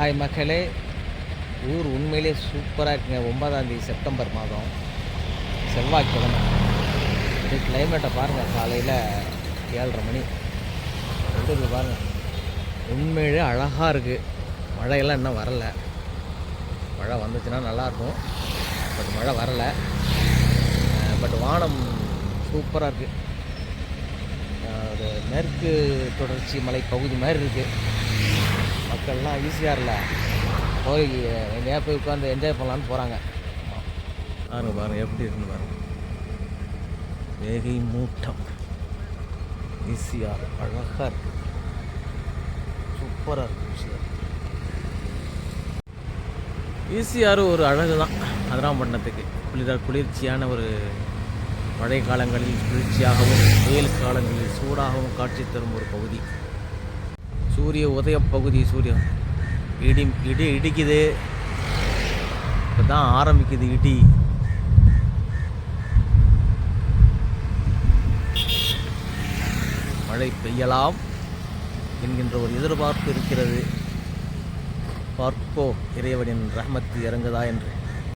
Hi மக்களே. ஊர் உண்மையிலே சூப்பராக இருக்குங்க. ஒன்பதாந்தேதி செப்டம்பர் மாதம். செவ்வாய்க்கிழமை. இது கிளைமேட்டை பாருங்கள் காலையில் ஏழரை மணி. எப்படி பாருங்கள் உண்மையிலே அழகாக இருக்குது மழையெல்லாம் இன்னும் வரலை. மழை வந்துச்சுன்னா நல்லாயிருக்கும். பட் மழை வரலை. பட் வானம் சூப்பராக இருக்குது ஒரு மேற்கு தொடர்ச்சி மலை பகுதி மாதிரி இருக்குது மக்கள்லாம் ஈஸியாக இல்லை போய் எங்கேயா போய் உட்காந்து என்ஜாய் பண்ணலான்னு போகிறாங்க பாருங்க பாருங்க எப்படி இருக்குன்னு பாருங்க. வேகை மூட்டம். ஈஸியாக அழகாக இருக்கு. சூப்பராக இருக்கு ஈஸியாக ஈஸியார் ஒரு அழகு தான் அதிராம்பட்டினத்துக்கு. குளிர குளிர்ச்சியான ஒரு மழை காலங்களில் குளிர்ச்சியாகவும் வெயில் காலங்களில் சூடாகவும் காட்சி தரும் ஒரு பகுதி. சூரிய உதய பகுதி சூரியன். இடி இடி இடிக்குது. இப்போ தான் ஆரம்பிக்குது இடி. மழை பெய்யலாம் என்கின்ற ஒரு எதிர்பார்ப்பு இருக்கிறது. பார்ப்போ இறைவனின் ரஹமத்து இறங்குதா என்று.